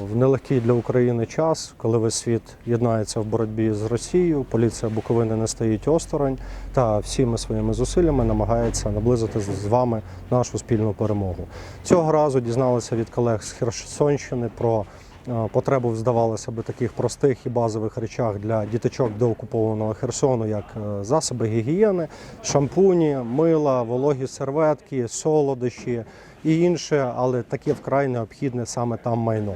В нелегкий для України час, коли весь світ єднається в боротьбі з Росією, поліція Буковини не стоїть осторонь та всіми своїми зусиллями намагається наблизити з вами нашу спільну перемогу. Цього разу дізналися від колег з Херсонщини про потребу, здавалося би, таких простих і базових речах для діточок до окупованого Херсону, як е, засоби гігієни, шампуні, мила, вологі серветки, солодощі і інше, але таке вкрай необхідне саме там майно.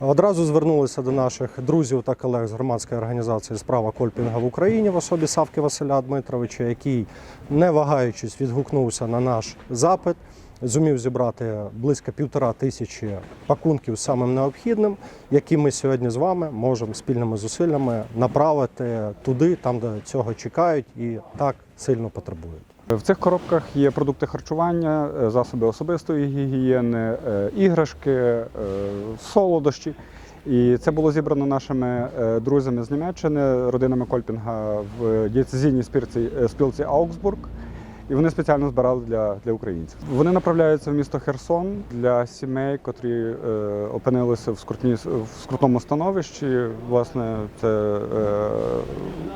Одразу звернулися до наших друзів та колег з громадської організації Справа Кольпінга в Україні в особі Савки Василя Дмитровича, який, не вагаючись, відгукнувся на наш запит, зумів зібрати близько півтора тисячі пакунків самим необхідним, які ми сьогодні з вами можемо спільними зусиллями направити туди, там де цього чекають і так сильно потребують. В цих коробках є продукти харчування, е, засоби особистої гігієни, е, іграшки, е, солодощі. І це було зібрано нашими друзями з Німеччини, родинами Кольпінга в дієцезійній спілці Аугсбург. І вони спеціально збирали для, для українців. Вони направляються в місто Херсон для сімей, котрі е, опинилися в, скрутні, в скрутному становищі. Власне, це е,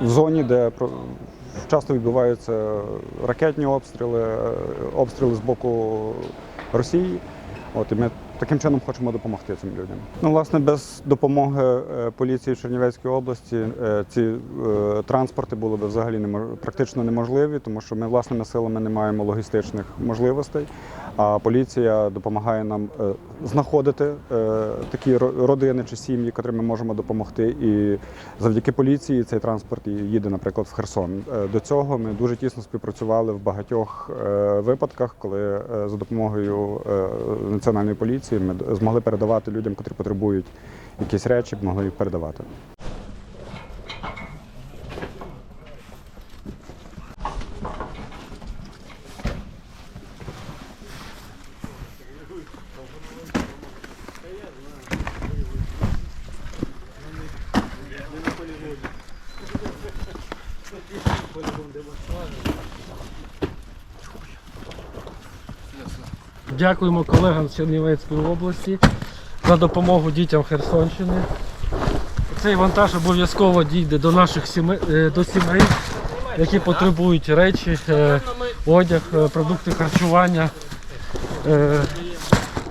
в зоні, де часто відбуваються ракетні обстріли, е, обстріли з боку Росії. От і ми таким чином хочемо допомогти цим людям. Ну, власне, без допомоги е, поліції Чернівецької області е, ці е, транспорти були б взагалі немож- практично неможливі, тому що ми власними силами не маємо логістичних можливостей. А поліція допомагає нам знаходити такі ро- родини чи сім'ї, котрим ми можемо допомогти. І завдяки поліції цей транспорт їде, наприклад, в Херсон. До цього ми дуже тісно співпрацювали в багатьох випадках, коли за допомогою національної поліції ми змогли передавати людям, котрі потребують якісь речі, могли їх передавати. Дякуємо колегам з Чернівецької області за допомогу дітям Херсонщини. Цей вантаж обов'язково дійде до наших сімей, е, до сімей, які потребують речі, е, одяг, е, продукти харчування.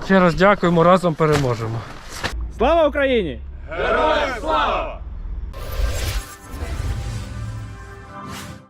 Ще раз дякуємо, разом переможемо. Слава Україні! Героям слава!